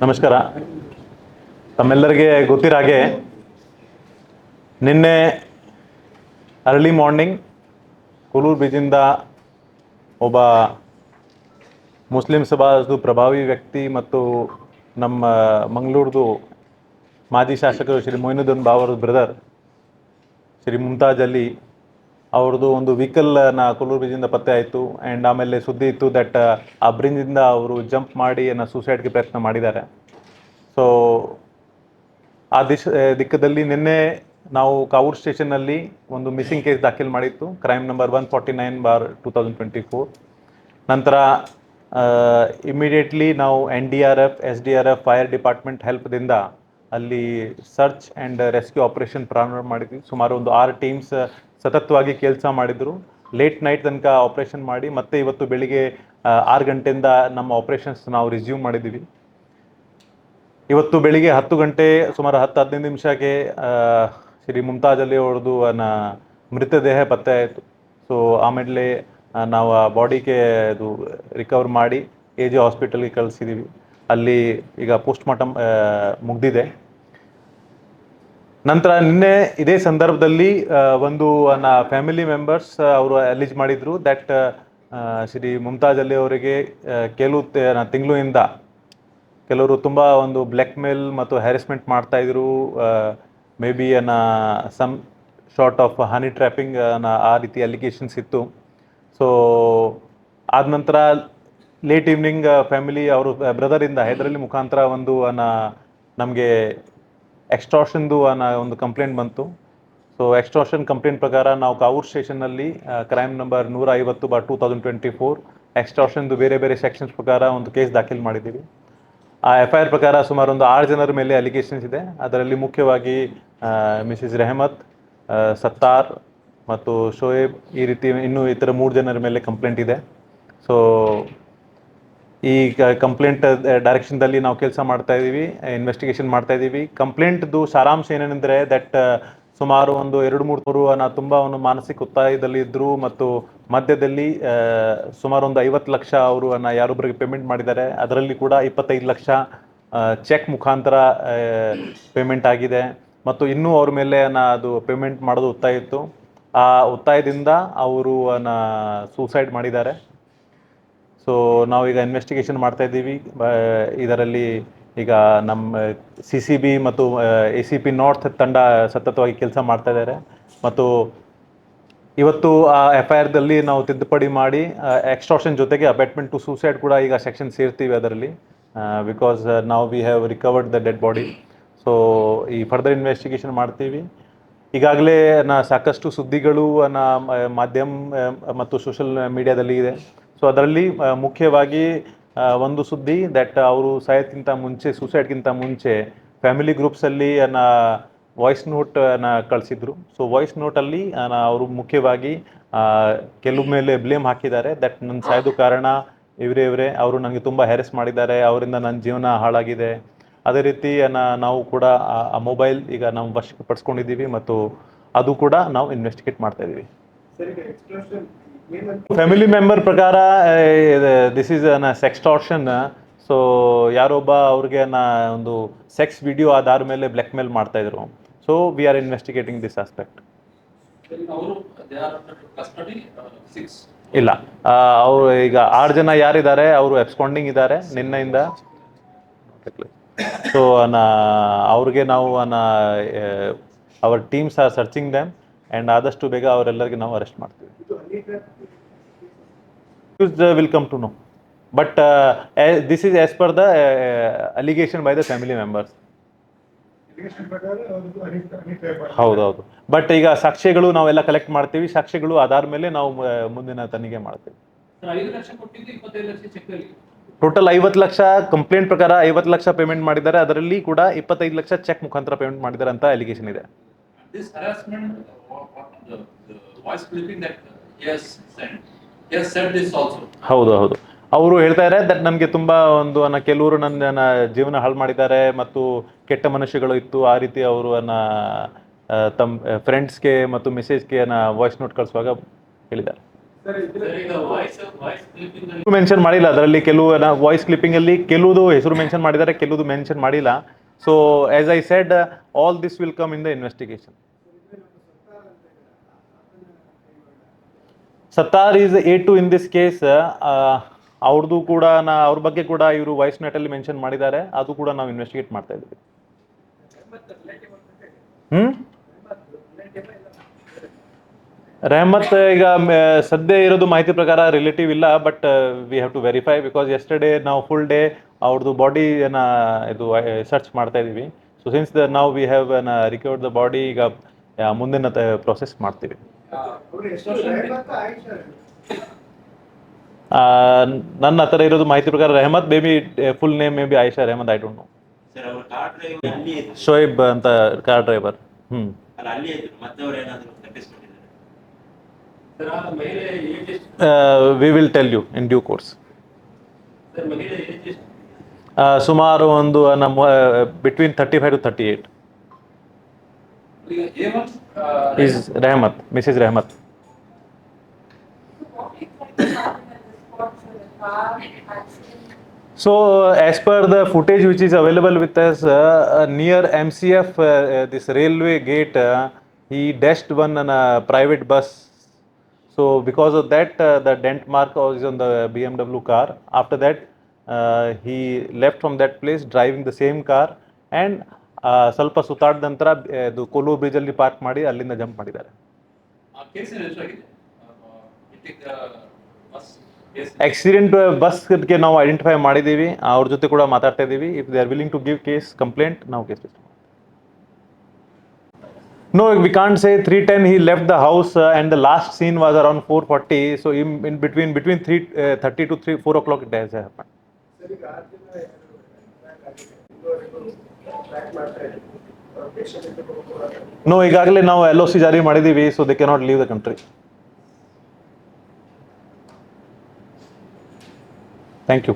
ನಮಸ್ಕಾರ. ತಮ್ಮೆಲ್ಲರಿಗೆ ಗೊತ್ತಿರಾಗೆ ನಿನ್ನೆ early morning ಕುಲೂರು ಬೀಜಿಂದ ಒಬ್ಬ ಮುಸ್ಲಿಂ ಸಮಾಜದ ಪ್ರಭಾವಿ ವ್ಯಕ್ತಿ ಮತ್ತು ನಮ್ಮ ಮಂಗಳೂರ್ದು ಮಾಜಿ ಶಾಸಕರು ಶ್ರೀ ಮೊಯ್ನುದ್ದೀನ್ ಬಾವರ್ ಬ್ರದರ್ ಶ್ರೀ ಮುಮ್ತಾಜ್ ಅಲಿ ಅವ್ರದ್ದು ಒಂದು ವೆಹಿಕಲ್ನ ಕುಲೂರು ಬ್ರಿಡ್ಜಿಂದ ಪತ್ತೆ ಆಯಿತು ಆ್ಯಂಡ್ ಆಮೇಲೆ ಸುದ್ದಿ ಇತ್ತು ದಟ್ ಆ ಬ್ರಿಡ್ಜಿಂದ ಅವರು ಜಂಪ್ ಮಾಡಿ ಏನೋ ಸೂಸೈಡ್ಗೆ ಪ್ರಯತ್ನ ಮಾಡಿದ್ದಾರೆ. ಸೊ ಆ ದಿಶ ದಿಕ್ಕದಲ್ಲಿ ನಿನ್ನೆ ನಾವು ಕಾವೂರ್ ಸ್ಟೇಷನ್ನಲ್ಲಿ ಒಂದು ಮಿಸ್ಸಿಂಗ್ ಕೇಸ್ ದಾಖಲು ಮಾಡಿತ್ತು crime number one forty nine bar two thousand twenty four ನಂತರ ಇಮಿಡಿಯೇಟ್ಲಿ ನಾವು N D R F S D R F fire department ಹೆಲ್ಪ್ದಿಂದ ಅಲ್ಲಿ ಸರ್ಚ್ ಆ್ಯಂಡ್ ರೆಸ್ಕ್ಯೂ ಆಪರೇಷನ್ ಪ್ರಾರಂಭ ಮಾಡಿದ್ವಿ. ಸುಮಾರು ಒಂದು ಆರು ಟೀಮ್ಸ್ ಸತತವಾಗಿ ಕೆಲಸ ಮಾಡಿದ್ರು. ಲೇಟ್ ನೈಟ್ ತನಕ ಆಪರೇಷನ್ ಮಾಡಿ, ಮತ್ತೆ ಇವತ್ತು ಬೆಳಿಗ್ಗೆ ಆರು ಗಂಟೆಯಿಂದ ನಮ್ಮ ಆಪರೇಷನ್ಸ್ ನಾವು ರಿಸ್ಯೂಮ್ ಮಾಡಿದ್ದೀವಿ ಇವತ್ತು ಬೆಳಿಗ್ಗೆ ಹತ್ತು ಗಂಟೆ, ಸುಮಾರು ಹತ್ತು, ಹದಿನೈದು ನಿಮಿಷಕ್ಕೆ ಶ್ರೀ ಮುಮ್ತಾಜ್ ಅಲ್ಲಿ ಅವ್ರದ್ದು ಮೃತದೇಹ ಪತ್ತೆ ಆಯಿತು ಸೊ ಆಮೇಲೆ ನಾವು ಆ ಬಾಡಿಗೆ ಅದು ರಿಕವರ್ ಮಾಡಿ ಎ ಜೆ ಹಾಸ್ಪಿಟಲ್ಗೆ ಕಳಿಸಿದ್ದೀವಿ ಅಲ್ಲಿ ಈಗ ಪೋಸ್ಟ್ ಮಾರ್ಟಮ್ ಮುಗ್ದಿದೆ. ನಂತರ ನಿನ್ನೆ ಇದೇ ಸಂದರ್ಭದಲ್ಲಿ ಒಂದು, ನನ್ನ ಫ್ಯಾಮಿಲಿ ಮೆಂಬರ್ಸ್ ಅವರು ಅಲಿಜ್ ಮಾಡಿದ್ರು. ದಟ್ ಶ್ರೀ ಮುಮ್ತಾಜ್ ಅಲಿ ಅವರಿಗೆ ಕೆಲವು ತಿಂಗಳಿಂದ ಕೆಲವರು ತುಂಬ ಒಂದು ಬ್ಲ್ಯಾಕ್ ಮೇಲ್ ಮತ್ತು ಹ್ಯಾರೆಸ್ಮೆಂಟ್ ಮಾಡ್ತಾ ಇದ್ರು. ಮೇ ಬಿ ಅನ್ನ some sort of honey trapping ಆ ರೀತಿ ಅಲಿಗೇಷನ್ಸ್ ಇತ್ತು. ಸೊ ಆದ ನಂತರ ಲೇಟ್ ಈವ್ನಿಂಗ್ ಫ್ಯಾಮಿಲಿ ಅವರು ಬ್ರದರಿಂದ ಹೈದರಲ್ಲಿ ಮುಖಾಂತರ ಒಂದು, ಅನ್ನ, ನಮಗೆ ಎಕ್ಸ್ಟ್ರಾಷನ್ದು ಅನ್ನೋ ಒಂದು ಕಂಪ್ಲೇಂಟ್ ಬಂತು. ಸೊ ಎಕ್ಸ್ಟ್ರಾಷನ್ ಕಂಪ್ಲೇಂಟ್ ಪ್ರಕಾರ ನಾವು ಕಾವೂರ್ ಸ್ಟೇಷನ್ನಲ್ಲಿ ಕ್ರೈಮ್ ನಂಬರ್ ನೂರ ಐವತ್ತು bar two thousand twenty four ಎಕ್ಸ್ಟ್ರಾಷನ್ದು ಬೇರೆ ಬೇರೆ ಸೆಕ್ಷನ್ಸ್ ಪ್ರಕಾರ ಒಂದು ಕೇಸ್ ದಾಖಲು ಮಾಡಿದ್ದೀವಿ. ಆ ಎಫ್ ಐ ಆರ್ ಪ್ರಕಾರ ಸುಮಾರು ಒಂದು ಆರು ಜನರ ಮೇಲೆ ಅಲಿಗೇಷನ್ಸ್ ಇದೆ. ಅದರಲ್ಲಿ ಮುಖ್ಯವಾಗಿ ಮಿಸಿಸ್ ರೆಹಮತ್ ಸತ್ತಾರ್ ಮತ್ತು ಶೋಯೇಬ್ ಈ ರೀತಿ ಇನ್ನೂ ಇತರ ಮೂರು ಜನರ ಮೇಲೆ ಕಂಪ್ಲೇಂಟ್ ಇದೆ. ಸೊ ಈ ಕಂಪ್ಲೇಂಟ್ ಡೈರೆಕ್ಷನ್ದಲ್ಲಿ ನಾವು ಕೆಲಸ ಮಾಡ್ತಾ ಇದ್ದೀವಿ ಇನ್ವೆಸ್ಟಿಗೇಷನ್ ಮಾಡ್ತಾ ಇದ್ದೀವಿ ಕಂಪ್ಲೇಂಟ್ದು ಸಾರಾಂಶ ಏನೇನೆಂದರೆ ದಟ್ ಸುಮಾರು ಒಂದು ಎರಡು ಮೂರು ಮೂರು ನಾ ತುಂಬ ಒಂದು ಮಾನಸಿಕ ಒತ್ತಾಯದಲ್ಲಿ ಇದ್ದರು ಮತ್ತು ಮಧ್ಯದಲ್ಲಿ ಸುಮಾರು ಒಂದು ಐವತ್ತು ಲಕ್ಷ ಅವರು ಅನ್ನ ಯಾರೊಬ್ಬರಿಗೆ ಪೇಮೆಂಟ್ ಮಾಡಿದ್ದಾರೆ. ಅದರಲ್ಲಿ ಕೂಡ ಇಪ್ಪತ್ತೈದು ಲಕ್ಷ ಚೆಕ್ ಮುಖಾಂತರ ಪೇಮೆಂಟ್ ಆಗಿದೆ. ಮತ್ತು ಇನ್ನೂ ಅವ್ರ ಮೇಲೆ ಅನ್ನ ಅದು ಪೇಮೆಂಟ್ ಮಾಡೋದು ಒತ್ತಾಯ ಇತ್ತು. ಆ ಒತ್ತಾಯದಿಂದ ಅವರು ಅನ್ನ ಸೂಸೈಡ್ ಮಾಡಿದ್ದಾರೆ. ಸೊ ನಾವೀಗ ಇನ್ವೆಸ್ಟಿಗೇಷನ್ ಮಾಡ್ತಾ ಇದ್ದೀವಿ. ಇದರಲ್ಲಿ ಈಗ ನಮ್ಮ ಸಿ ಸಿ ಬಿ ಮತ್ತು ಎ ಸಿ ಪಿ ನಾರ್ತ್ ತಂಡ ಸತತವಾಗಿ ಕೆಲಸ ಮಾಡ್ತಾ ಇದ್ದಾರೆ. ಮತ್ತು ಇವತ್ತು ಆ ಎಫ್ ಐ ಆರ್ದಲ್ಲಿ ನಾವು ತಿದ್ದುಪಡಿ ಮಾಡಿ ಎಕ್ಸ್ಟ್ರಾಕ್ಷನ್ ಜೊತೆಗೆ ಅಬೆಟ್ಮೆಂಟ್ ಟು ಸೂಸೈಡ್ ಕೂಡ ಈಗ ಸೆಕ್ಷನ್ ಸೇರ್ತೀವಿ ಅದರಲ್ಲಿ. ಬಿಕಾಸ್ ನಾವು we have recovered the dead body so ಈ ಫರ್ದರ್ ಇನ್ವೆಸ್ಟಿಗೇಷನ್ ಮಾಡ್ತೀವಿ. ಈಗಾಗಲೇ ನಾ ಸಾಕಷ್ಟು ಸುದ್ದಿಗಳು, ನಾ ಮಾಧ್ಯಮ ಮತ್ತು ಸೋಷಲ್ ಮೀಡಿಯಾದಲ್ಲಿ ಇದೆ ಸೊ ಅದರಲ್ಲಿ ಮುಖ್ಯವಾಗಿ ಒಂದು ಸುದ್ದಿ ದಟ್ ಅವರು ಸಾಯೋದಕ್ಕಿಂತ ಮುಂಚೆ ಸೂಸೈಡ್ಗಿಂತ ಮುಂಚೆ ಫ್ಯಾಮಿಲಿ ಗ್ರೂಪ್ಸಲ್ಲಿ ನನ್ನ ವಾಯ್ಸ್ ನೋಟ್ನ ಕಳಿಸಿದ್ರು. ಸೊ ವಾಯ್ಸ್ ನೋಟಲ್ಲಿ ಅವರು ಮುಖ್ಯವಾಗಿ ಕೆಲವು ಮೇಲೆ ಬ್ಲೇಮ್ ಹಾಕಿದ್ದಾರೆ. ದಟ್ ನನ್ನ ಸಾಯೋದು ಕಾರಣ, ಇವರೇ ಇವರೇ, ಅವರು ನನಗೆ ತುಂಬ ಹ್ಯಾರೆಸ್ ಮಾಡಿದ್ದಾರೆ. ಅವರಿಂದ ನನ್ನ ಜೀವನ ಹಾಳಾಗಿದೆ. ಅದೇ ರೀತಿ ನಾವು ಕೂಡ, ಆ- ಆ ಮೊಬೈಲ್ ಈಗ ನಾವು ವಶಕ್ಕೆ ಪಡಿಸ್ಕೊಂಡಿದ್ದೀವಿ ಮತ್ತು ಅದು ಕೂಡ ನಾವು ಇನ್ವೆಸ್ಟಿಗೇಟ್ ಮಾಡ್ತಾ ಇದ್ದೀವಿ. ಫ್ಯಾಮಿಲಿ ಮೆಂಬರ್ ಪ್ರಕಾರ this is sex sextortion so ಯಾರೊಬ್ಬ ಅವ್ರಿಗೆ ನಾ ಒಂದು ಸೆಕ್ಸ್ ವಿಡಿಯೋ ಆಧಾರ ಮೇಲೆ ಬ್ಲ್ಯಾಕ್ ಮೇಲ್ ಮಾಡ್ತಾ ಇದ್ರು. So we are investigating this aspect ಇಲ್ಲ. ಅವರು ಈಗ ಆರು ಜನ ಯಾರಿದ್ದಾರೆ, ಅವರು ಎಬ್ಸ್ಕೊಂಡಿಂಗ್ ಇದ್ದಾರೆ ನಿನ್ನೆಯಿಂದ. ಸೊ ಅವ್ರಿಗೆ ನಾವು our teams are searching them and ಆದಷ್ಟು ಬೇಗ ಅವರೆಲ್ಲರಿಗೆ ನಾವು ಅರೆಸ್ಟ್ ಮಾಡ್ತೀವಿ. Will come to know but this is as per the allegation by the family members ಹೌದೌದು ಬಟ್ ಈಗ ಸಾಕ್ಷ್ಯಗಳು ನಾವೆಲ್ಲ ಕಲೆಕ್ಟ್ ಮಾಡ್ತೀವಿ. ಸಾಕ್ಷ್ಯಗಳು ಆಧಾರ ಮೇಲೆ ನಾವು ಮುಂದಿನ ತನಿಖೆ ಮಾಡ್ತೀವಿ. ಟೋಟಲ್ ಐವತ್ತು ಲಕ್ಷ ಕಂಪ್ಲೇಂಟ್ ಪ್ರಕಾರ ಐವತ್ತು ಲಕ್ಷ ಪೇಮೆಂಟ್ ಮಾಡಿದ್ದಾರೆ. ಅದರಲ್ಲಿ ಕೂಡ ಇಪ್ಪತ್ತೈದು ಲಕ್ಷ ಚೆಕ್ ಮುಖಾಂತರ ಪೇಮೆಂಟ್ ಮಾಡಿದ್ದಾರೆ ಅಂತ ಅಲಿಗೇಷನ್ ಇದೆ. This harassment voice clipping that ಹೌದು ಹೌದು. ಅವರು ಹೇಳ್ತಾ ಇದ್ದಾರೆ ದಟ್ ನನಗೆ ತುಂಬಾ ಒಂದು ಅನ್ನ ಕೆಲವರು ನನ್ನ ಜೀವನ ಹಾಳು ಮಾಡಿದ್ದಾರೆ ಮತ್ತು ಕೆಟ್ಟ ಮನುಷ್ಯಗಳು ಇತ್ತು. ಆ ರೀತಿ ಅವರು ಅನ್ನ ತಮ್ ತಮ್ಮ ಫ್ರೆಂಡ್ಸ್ಗೆ ಮತ್ತು ಮೆಸೇಜ್ಗೆ ವಾಯ್ಸ್ ನೋಟ್ ಕಳಿಸುವಾಗ ಹೇಳಿದ್ದಾರೆ. ಮೆನ್ಷನ್ ಮಾಡಿಲ್ಲ. ಅದರಲ್ಲಿ ಕೆಲವು ವಾಯ್ಸ್ ಕ್ಲಿಪ್ಪಿಂಗ್ ಅಲ್ಲಿ ಕೆಲವುದು ಹೆಸರು ಮೆನ್ಷನ್ ಮಾಡಿದ್ದಾರೆ ಕೆಲವುದು ಮೆನ್ಷನ್ ಮಾಡಿಲ್ಲ. So as I said all this will come in the investigation Sattar is A two in this case ಅವ್ರದ್ದು ಕೂಡ ನಾ, ಅವ್ರ ಬಗ್ಗೆ ಕೂಡ ಇವರು ವಾಯ್ಸ್ ಅಲ್ಲಿ ಮೆನ್ಷನ್ ಮಾಡಿದ್ದಾರೆ. ಅದು ಕೂಡ ನಾವು ಇನ್ವೆಸ್ಟಿಗೇಟ್ ಮಾಡ್ತಾ ಇದ್ದೀವಿ. ಹ್ಮ್? ರೆಹಮತ್, ಈಗ ಸದ್ಯ ಇರೋದು ಮಾಹಿತಿ ಪ್ರಕಾರ ರಿಲೇಟಿವ್ ಇಲ್ಲ but we have to verify because yesterday ನಾವು ಫುಲ್ ಡೇ ಅವ್ರದ್ದು ಬಾಡಿನ ಇದು ಸರ್ಚ್ ಮಾಡ್ತಾ ಇದ್ದೀವಿ. ಸೊ ಸಿನ್ಸ್ ದ ನಾವು we have recovered the body ಈಗ ಮುಂದಿನ ಪ್ರೊಸೆಸ್ ಮಾಡ್ತೀವಿ. ನನ್ನ ಹತ್ರ ಇರೋದು ಮಾಹಿತಿ ಪ್ರಕಾರ Rehmat baby full name may be Ayesha Rehmat I don't know sir ಅವ್ರ ಕಾರ್ ಡ್ರೈವರ್ ಅಲ್ಲಿ ಶೋಯಬ್ ಅಂತ car driver hmm. We will tell you in due course ಸುಮಾರು ಒಂದು ನಮ್ಮ between thirty five to thirty eight is Rahmat, Mrs. Rahmat. So, uh, as per the footage which is available with us, uh, uh, near MCF, uh, uh, this railway gate, uh, he dashed one on a private bus. So, because of that, uh, the dent mark was on the BMW car. After that, uh, he left from that place driving the same car and ಸ್ವಲ್ಪ ಸುತ್ತಾಡಿದ ನಂತರ ಇದು Kollur ಬ್ರಿಡ್ಜಲ್ಲಿ park ಮಾಡಿ ಅಲ್ಲಿಂದ jump ಮಾಡಿದ್ದಾರೆ. ಆ ಕೇಸಿನ ಎಷ್ಟಾಗಿದೆ ಇಟ್ಟಿದ್ದ bus case accident ಬಸ್ಗೆ ನಾವು ಐಡೆಂಟಿಫೈ ಮಾಡಿದ್ದೀವಿ. ಅವ್ರ ಜೊತೆ ಕೂಡ ಮಾತಾಡ್ತಾ ಇದ್ದೀವಿ. If they are willing to give case complaint ನಾವು case no we can't say three ten he left the house and the last seen was around four forty so in in between between three thirty to three four o'clock it has happen no ಈಗಾಗಲೇ ನಾವು L O C ಜಾರಿ ಮಾಡಿದೀವಿ so they cannot leave the country thank you